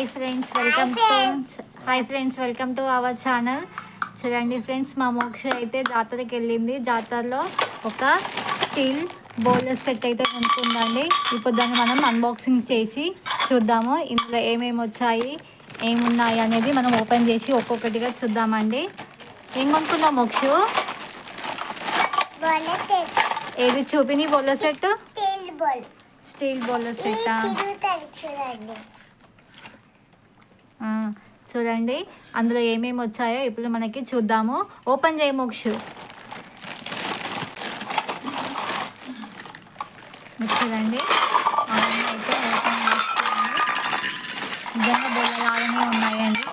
Hi friends welcome to hi friends welcome to our channel చూడండి friends మా మోక్ష అయితే జాతరకి వెళ్ళింది. జాతరలో ఒక స్టీల్ బౌలర్ సెట్ అయితే కొనుక్కుందండి. ఇప్పుడు దాన్ని మనం అన్బాక్సింగ్ చేసి చూద్దాము. ఇందులో ఏమేమి వచ్చాయి ఏమున్నాయి అనేది మనం ఓపెన్ చేసి ఒక్కొక్కటిగా చూద్దామండి. ఏం కొనుక్కున్నావు మోక్షు? సెట్. ఏది చూపిని bowler set? Steel bowl. Steel bowler తిరుగుతుంది చూడండి. అందులో ఏమేమి వచ్చాయో ఇప్పుడు మనకి చూద్దాము. ఓపెన్ చేయ మోక్షు. చూడండి. అయితే ఓపెన్ చేసుకోండి నిజంగా బొల్లలాగానే ఉన్నాయండి.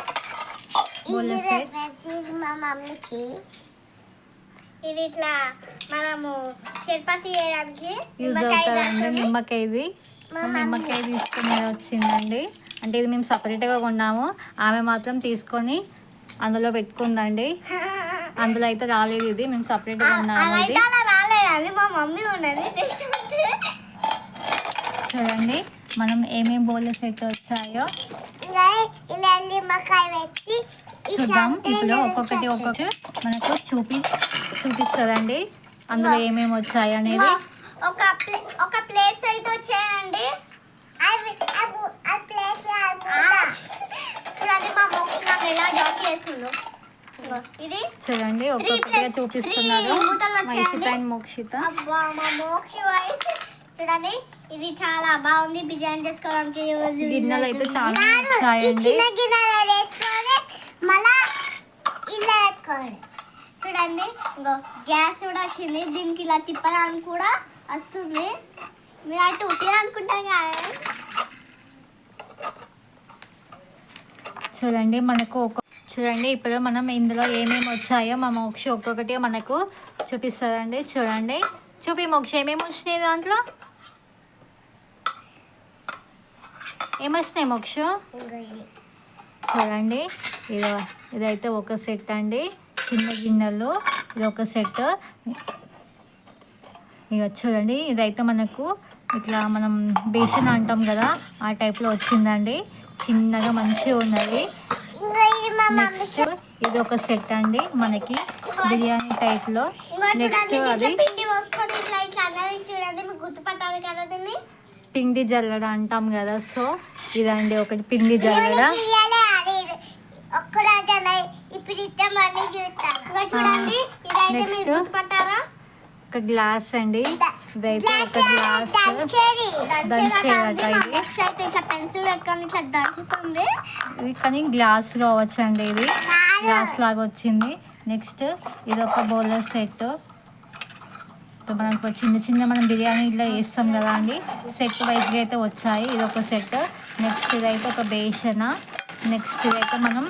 ఇది సెట్ రెసిపీ మా మమ్మీకి. ఇది ఇట్లా మనము చపాతి చేయడానికి యూజ్ అవుతుందండి. నిమ్మకాయ ఇది. నిమ్మకాయ తీసుకుని వచ్చిందండి. అంటే ఇది మేము సపరేట్గా కొన్నాము. ఆమె మాత్రం తీసుకొని అందులో పెట్టుకుందండి. అందులో అయితే రాలేదు ఇది. మేము సపరేట్గా కొన్నాము ఇది. అదైతే అలా రాలేదండి మా మమ్మీ ఉన్నది. నెక్స్ట్ అయితే చూడండి మనం ఏమేమి బౌల్ సెట్ వచ్చాయో. చూద్దాం. ఇప్పుడు ఒక్కొక్కటి చేస్తాం. ఒక్కొక్కటి మనకు చూపి చూపిస్తుందండి. అందులో ఏమేమి వచ్చాయి అనేది. ఒక ప్లే ఒక ప్లేస్ అయితే వచ్చాయండి. చూడండి మా మమ్మీ నాకు ఎలా జాబ్ చేస్తుందో ఇంకో ఇది చూడండి ఒక్కొక్కటిగా plus చూపిస్తున్నారు three. మూతలు వచ్చాయండి. మైషిత అండ్ మోక్షిత అబ్బా మా మోక్షి అయితే చూడండి ఇది చాలా బాగుంది బిర్యానీ చేసుకోవడానికి గిన్నెలు అయితే చాలా నాను, ఈ వచ్చాయండి చిన్న గిన్నెలో వేసుకొని మళ్ళా ఇలా పెట్టుకోవాలి చూడండి ఇంకో గ్యాస్ కూడా వచ్చింది దీనికి ఇలా తిప్పడానికి కూడా వస్తుంది మీరైతే ఉట్టి అనుకుంటాం కదా. చూడండి మనకు ఒక చూడండి ఇప్పుడు మనం ఇందులో ఏమేమి వచ్చాయో మా మోక్ష ఒక్కొక్కటి మనకు చూపిస్తుందండి చూడండి చూపి మోక్ష ఏమేమి వచ్చినాయి దాంట్లో? ఏమొచ్చినాయి మోక్ష? చూడండి ఇది ఇదైతే ఒక సెట్ అండి. చిన్న గిన్నెలు ఇది ఒక సెట్. ఇక చూడండి ఇదైతే మనకు ఇట్లా మనం బేషన్ అంటాం కదా ఆ టైప్లో వచ్చిందండి. చిన్నగా మంచిగా ఉన్నది. నెక్స్ట్ ఇది ఒక సెట్ అండి. మనకి బిర్యానీ టైప్లో నెక్స్ట్ అది పిండి జల్లడ అంటాం కదా సో ఇదండి ఒకటి పిండి జల్లడ. గుర్తుపట్టారా? ఒక గ్లాస్ అండి. ఇదైతే ఒక గ్లాస్ దంచేదట ఇది. కానీ గ్లాస్ కావచ్చు అండి ఇది. గ్లాస్ లాగా వచ్చింది. నెక్స్ట్ ఇది ఒక బౌలర్ సెట్ మనకు చిన్న చిన్న మనం బిర్యానీ ఇట్లా వేస్తాం కదా అండి. సెట్ వైజ్గా అయితే వచ్చాయి. ఇది ఒక సెట్ నెక్స్ట్ ఇదైతే ఒక బేసన. నెక్స్ట్ ఇదైతే మనం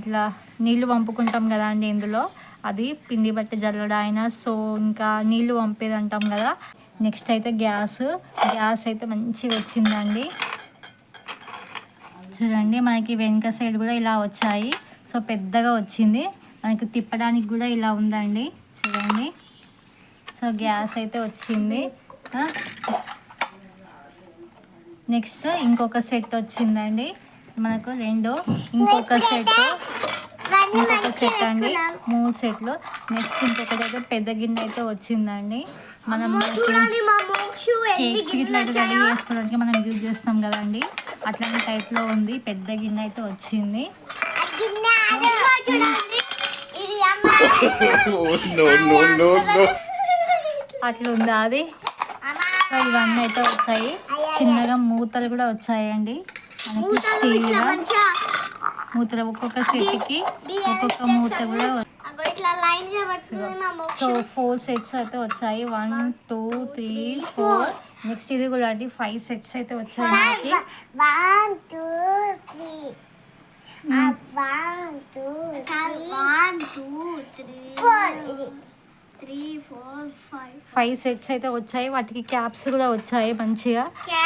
ఇట్లా నీళ్ళు పంపుకుంటాం కదా అండి ఇందులో. అది పిండి బట్టి జల్లడ అయినా సో ఇంకా నీళ్ళు పంపేది అంటాం కదా. నెక్స్ట్ అయితే గ్యాస్. గ్యాస్ అయితే మంచిగా వచ్చిందండి. చూడండి మనకి వెనుక సైడ్ కూడా ఇలా వచ్చాయి. సో పెద్దగా వచ్చింది. మనకి తిప్పడానికి కూడా ఇలా ఉందండి. చూడండి. సో గ్యాస్ అయితే వచ్చింది. నెక్స్ట్ ఇంకొక సెట్ వచ్చిందండి. మనకు రెండు. ఇంకొక సెట్. ఇంకొక సెట్ అండి మూడు సెట్లు నెక్స్ట్ ఇంకొకటి అయితే పెద్ద గిన్నె అయితే వచ్చిందండి. మనం కేక్స్ ఇట్లా అయితే రెడీ చేసుకోవడానికి మనం యూజ్ చేస్తాం కదండి. అట్లాంటి టైప్లో ఉంది. పెద్ద గిన్నె అయితే వచ్చింది. oh అట్లా ఉందా అది అమ్మ. సో ఇవన్నీ అయితే వచ్చాయి చిన్నగా మూతలు కూడా వచ్చాయండి మనకి మూతలు స్టీల్ ఇట్లా మంచిగా మూతలు ఒక్కొక్క సెట్కి ఒక్కొక్క మూత కూడా సో ఫోర్ సెట్స్ అయితే వచ్చాయి. One two three four next ఇది కూడా అండి. ఫైవ్ సెట్స్ అయితే వచ్చాయి మనకి one two three one two one two three five. Five sets అయితే వచ్చాయి. వాటికి క్యాప్స్ కూడా వచ్చాయి మంచిగా.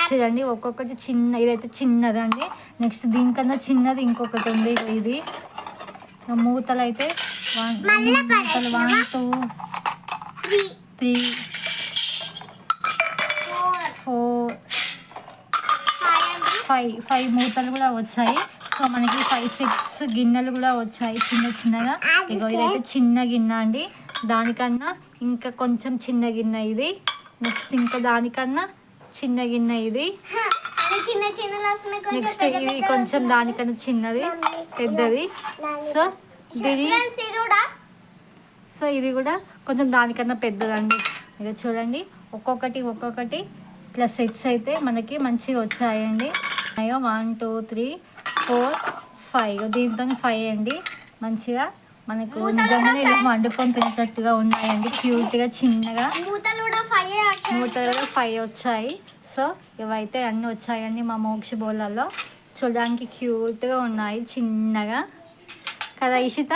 చూడండి ఒక్కొక్కటి చిన్న ఇదైతే చిన్నదండి నెక్స్ట్ దీనికన్నా చిన్నది ఇంకొకటి ఉంది ఇది. మూతలు అయితే వన్ మళ్ళా మూతలు one two three. Four. Five five మూతలు కూడా వచ్చాయి. సో మనకి ఫైవ్ సిక్స్ గిన్నెలు కూడా వచ్చాయి చిన్న చిన్నగా. ఇగో ఇదైతే చిన్న గిన్నె అండి. దానికన్నా ఇంకా కొంచెం చిన్న గిన్నె ఇది. నెక్స్ట్ ఇంకా దానికన్నా చిన్న గిన్నె ఇది. నెక్స్ట్ ఇది కొంచెం దానికన్నా చిన్నది పెద్దది. సో ఇది సో ఇది కూడా కొంచెం దానికన్నా పెద్దదండి. ఇక చూడండి ఒక్కొక్కటి ఒక్కొక్కటి. ఇట్లా సెట్స్ అయితే మనకి మంచిగా వచ్చాయండి. అయ్యో one two three four five దీంతో ఫైవ్ అండి. మంచిగా మనకు నిజంగానే ఇలా వండుకొని తినేటట్టుగా ఉన్నాయండి. క్యూట్గా చిన్నగా. మూతలు కూడా ఫైవ్ వచ్చాయి. సో ఇవైతే అన్నీ వచ్చాయండి మా మోక్ష బోళ్ళలో చూడడానికి క్యూట్గా ఉన్నాయి చిన్నగా. కదా ఇషిత.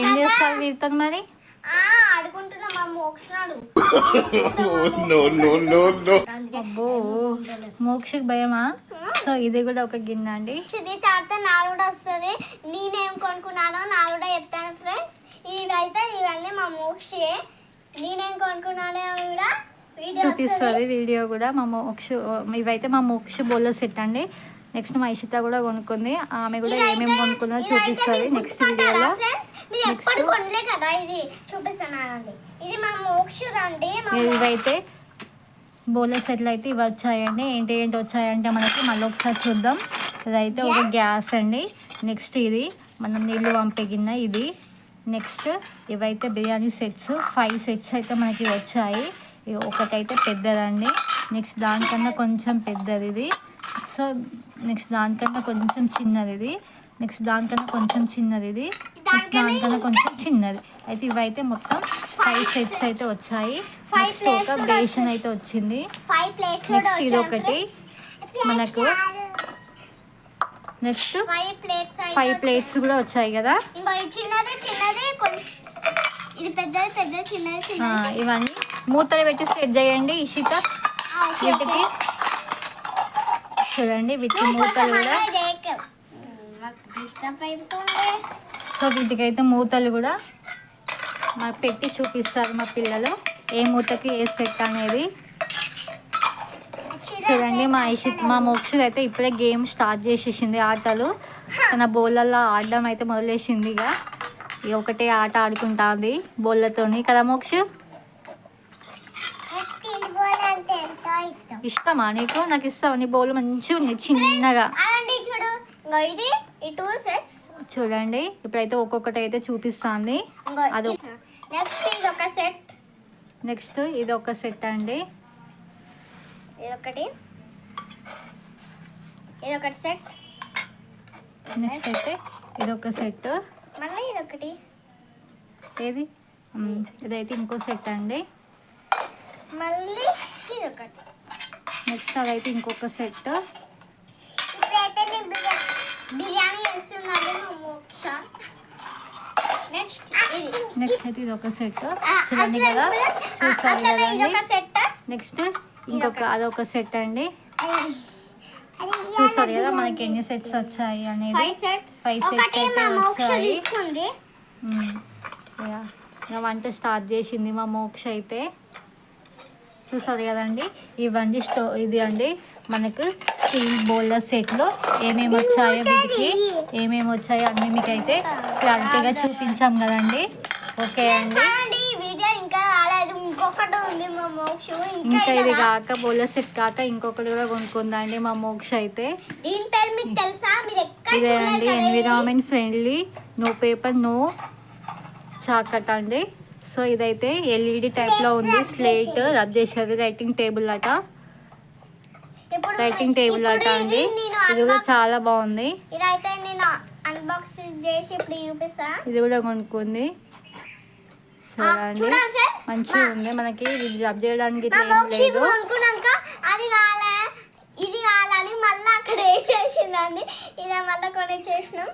ఏం చేస్తారు వీరితో మరి? అబ్బో మోక్షకి భయమా? సో ఇది కూడా ఒక గిన్నె అండి. ఇది నాది కూడా వస్తుంది. నేనేం కొనుక్కున్నానో నాది కూడా చెప్తాను ఫ్రెండ్స్. ఇవైతే ఇవన్నీ మా మోక్షే. నేనేం కొనుక్కున్నానో కూడా వీడియో చూపిస్తుంది వీడియో కూడా మా మోక్ష ఇవైతే మా మోక్ష బోల్లో సెట్ అండి. నెక్స్ట్ మా ఇషిత కూడా కొనుక్కుంది. ఆమె కూడా ఏమేమి కొనుక్కుందో చూపిస్తుంది నెక్స్ట్ వీడియోలో. కొనలే కదా ఇది. చూపిస్తున్నానండి. ఇది మా ఇవైతే బోలో సెట్లు అయితే ఇవి వచ్చాయండి. ఏంటి ఏంటి వచ్చాయంటే మనకి మళ్ళీ ఒకసారి చూద్దాం. ఇదైతే ఒక గ్యాస్ అండి. నెక్స్ట్ ఇది మనం నీళ్ళు పంపే గిన్నె ఇది. నెక్స్ట్ ఇవైతే బిర్యానీ సెట్స్. ఫైవ్ సెట్స్ అయితే మనకి వచ్చాయి. ఒకటైతే పెద్దదండి. నెక్స్ట్ దానికన్నా కొంచెం పెద్దది ఇది. సో నెక్స్ట్ దానికన్నా కొంచెం చిన్నది ఇది. నెక్స్ట్ దానికన్నా కొంచెం చిన్నది ఇది. నెక్స్ట్ దానికన్నా కొంచెం చిన్నది. అయితే ఇవైతే మొత్తం ఫైవ్ సెట్స్ అయితే వచ్చాయి. నెక్స్ట్ ఒక బేషన్ అయితే వచ్చింది. ఫైవ్ ప్లేట్స్ నెక్స్ట్ ఇది ఒకటి. మనకు next five plates five plates కూడా వచ్చాయి కదా? ఇవన్నీ మూతలు పెట్టి సెట్ చేయండి ఇషిత. వీటికి. చూడండి వీటి మూతలు కూడా. సో వీటికైతే మూతలు కూడా మాకు పెట్టి చూపిస్తారు మా పిల్లలు. ఏ మూతకి ఏ సెట్ అనేది. చూడండి మా ఇషిత్ మా మోక్షిత్ అయితే ఇప్పుడే గేమ్ స్టార్ట్ చేసేసింది ఆటలు. తన బోళ్ళల్లో ఆడడం అయితే మొదలేసింది ఇక. ఒకటే ఆట ఆడుకుంటుంది బోళ్ళతోని కదా మోక్ష? ఇష్టమా నీకు? నాకు ఇస్తావా నీ బౌల్ మంచిగా ఉంది చిన్నగా. చూడండి ఇప్పుడైతే ఒక్కొక్కటి అయితే చూపిస్తుంది. అది నెక్స్ట్ ఇది ఒక సెట్ నెక్స్ట్ ఇది ఒక సెట్ అండి. ఇది ఒకటి ఇది ఒకటి సెట్ నెక్స్ట్ అయితే ఇది ఒక సెట్ మళ్ళీ ఇది ఒకటి ఏది ఇదైతే ఇంకో సెట్ అండి. మళ్ళీ ఇది ఒకటి నెక్స్ట్ అదైతే ఇంకొక సెట్ ఇప్పుడైతే బిర్యానీ చేస్తున్నాను మోక్ష నెక్స్ట్ అయితే ఇది ఒక సెట్. చూడండి కదా. చూసారు కదండి? నెక్స్ట్ ఇంకొక అదొక సెట్ అండి. చూసారు కదా మనకి ఎన్ని సెట్స్ వచ్చాయి అనేది? Five sets. అయితే వచ్చాయి. ఇక వంట స్టార్ట్ చేసింది మా మోక్ష అయితే. చూసారు కదండి? ఇవన్నీ స్టో ఇది అండి మనకు స్టీల్ బౌలర్ సెట్లో ఏమేమి వచ్చాయో వీటికి ఏమేమి వచ్చాయో అన్నీ మీకు అయితే క్లారిటీగా చూపించాం కదండి. ఓకే అండి. ఇంకా ఇది కాక బౌలర్ సెట్ కాక ఇంకొకటి కూడా కొనుక్కుందండి మా మోక్ష అయితే. ఇదే అండి? Environment friendly no paper no chalk అండి. సో ఇదైతే ఎల్ఈడి టైప్లో ఉంది. స్లేట్ రబ్ చేసేది రైటింగ్ టేబుల్ అట. రైటింగ్ టేబుల్ అట అండి. ఇది కూడా చాలా బాగుంది. ఇదైతే నేను అన్బాక్సింగ్ చేసి ఇప్పుడు చూపిస్తా. ఇది కూడా కొనుక్కుంది. చూడండి. మంచిగా ఉంది. మనకి ఇది రబ్ చేయడానికి లేదు. అనుకున్నాక అది కాలే ఇది కాలని మళ్ళీ అక్కడ ఏ చేసిందండి? ఇలా మళ్ళీ కొని చేసినాం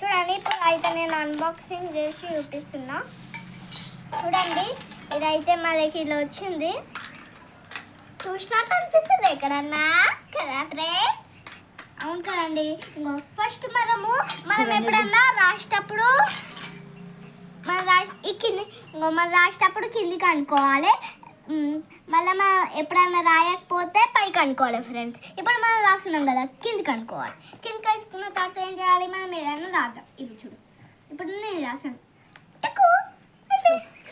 చూడండి ఇప్పుడు అయితే నేను అన్బాక్సింగ్ చేసి చూపిస్తున్నా. చూడండి ఇదైతే మా దగ్గర ఇలా వచ్చింది. చూసినట్టు అనిపిస్తుంది ఎక్కడన్నా. కదా ఫ్రెండ్స్ అవును కదండి. ఇంకో ఫస్ట్ మనము మనం. ఎప్పుడన్నా రాసేటప్పుడు మనం రాసి ఈ కింది ఇంకో మనం రాసేటప్పుడు కిందికి అనుకోవాలి మళ్ళీ మనం ఎప్పుడైనా రాయకపోతే పైకి అనుకోవాలి ఫ్రెండ్స్ ఇప్పుడు మనం రాస్తున్నాం కదా కిందికి అనుకోవాలి కిందికి అనుకున్న తర్వాత ఏం చేయాలి? మనం ఏదైనా రాద్దాం. ఇవి చూడు. ఇప్పుడు నేను రాసాను.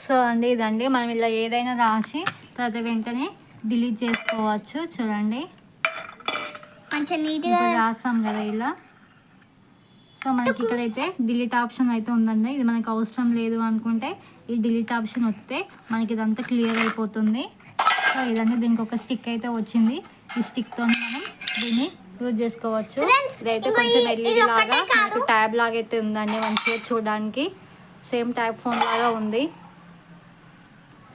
సో అండి ఇదండి. మనం ఇలా ఏదైనా రాసి తర్వాత వెంటనే డిలీట్ చేసుకోవచ్చు. చూడండి. మంచిగా నీట్గా రాసాం కదా ఇలా. సో మనకి ఇక్కడైతే డిలీట్ ఆప్షన్ అయితే ఉందండి. ఇది మనకు అవసరం లేదు అనుకుంటే ఈ డిలీట్ ఆప్షన్ వస్తే మనకి ఇదంతా క్లియర్ అయిపోతుంది. సో ఇదంతా దీనికి ఒక స్టిక్ అయితే వచ్చింది. ఈ స్టిక్తో మనం దీన్ని యూజ్ చేసుకోవచ్చు. ఇదైతే కొంచెం ఎల్ఈడి లాగా ట్యాబ్ లాగా అయితే ఉందండి మంచిగా చూడడానికి. సేమ్ ట్యాబ్ ఫోన్ లాగా ఉంది.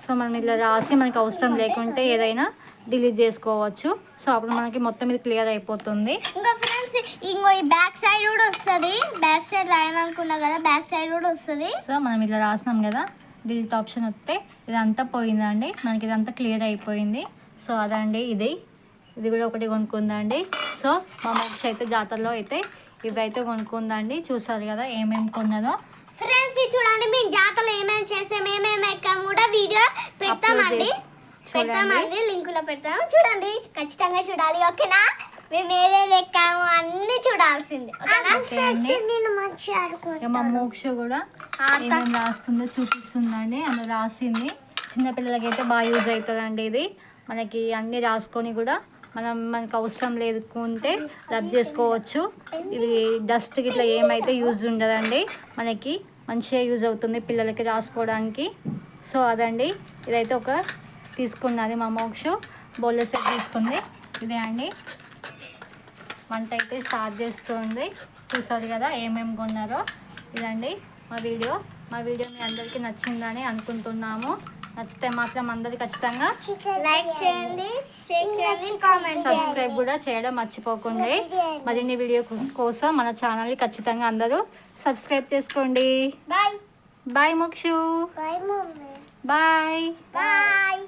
సో మనం ఇలా రాసి మనకి అవసరం లేకుంటే ఏదైనా డిలీట్ చేసుకోవచ్చు. సో అప్పుడు మనకి మొత్తం ఇది క్లియర్ అయిపోతుంది. ఇంకో ఫ్రెండ్స్ ఇంకో ఈ బ్యాక్ సైడ్ కూడా వస్తుంది. బ్యాక్ సైడ్ రాయమనుకున్నా కదా బ్యాక్ సైడ్ కూడా వస్తుంది. సో మనం ఇలా రాసినాం కదా డిలీట్ ఆప్షన్ వస్తే ఇదంతా పోయిందండి. మనకి ఇదంతా క్లియర్ అయిపోయింది. సో అదండి ఇది. ఇది కూడా ఒకటి కొనుక్కుందండి. సో మా మనిషి అయితే జాతరలో అయితే ఇవి అయితే కొనుక్కుందండి. చూసారు కదా ఏమేమి కొన్నదో. ఫ్రెండ్స్ ఇది చూడండి మేము జాతరలో ఏమేమి చేసాం ఏమేమి ఎక్కాము కూడా వీడియో పెడతామండి. పెడతామండి లింకులో పెడతాము చూడండి ఖచ్చితంగా చూడాలి ఓకేనా? మేము ఏదేది ఎక్కాము అన్ని చూడాల్సింది మా మోక్ష కూడా ఏమేమి రాస్తుందో చూపిస్తుందండి. అందులో రాసింది చిన్నపిల్లలకి అయితే బాగా యూజ్ అవుతుందండి ఇది. మనకి అన్నీ రాసుకొని కూడా మనం మనకు అవసరం లేదుకుంటే రబ్ చేసుకోవచ్చు. ఇది డస్ట్ ఇట్లా ఏమైతే యూజ్ ఉండదండి. మనకి మంచిగా యూజ్ అవుతుంది పిల్లలకి రాసుకోవడానికి. సో అదండి. ఇదైతే ఒక తీసుకున్నది మా మోక్ష బౌల్ సెట్ తీసుకుంది. ఇదే అండి. వంట అయితే స్టార్ట్ చేస్తుంది. చూసారు కదా ఏమేమి కొన్నారో. ఇదండి మా వీడియో. మా వీడియో మీ అందరికీ నచ్చిందని అనుకుంటున్నాము. నచ్చితే మాత్రం అందరు ఖచ్చితంగా లైక్ చేయండి షేర్ చేయండి కామెంట్ చేయండి. సబ్స్క్రైబ్ కూడా చేయడం మర్చిపోకండి. మరిన్ని వీడియో కోసం మన ఛానల్ని ఖచ్చితంగా అందరూ సబ్స్క్రైబ్ చేసుకోండి. Bye. Bye Mokshu. Bye. Bye.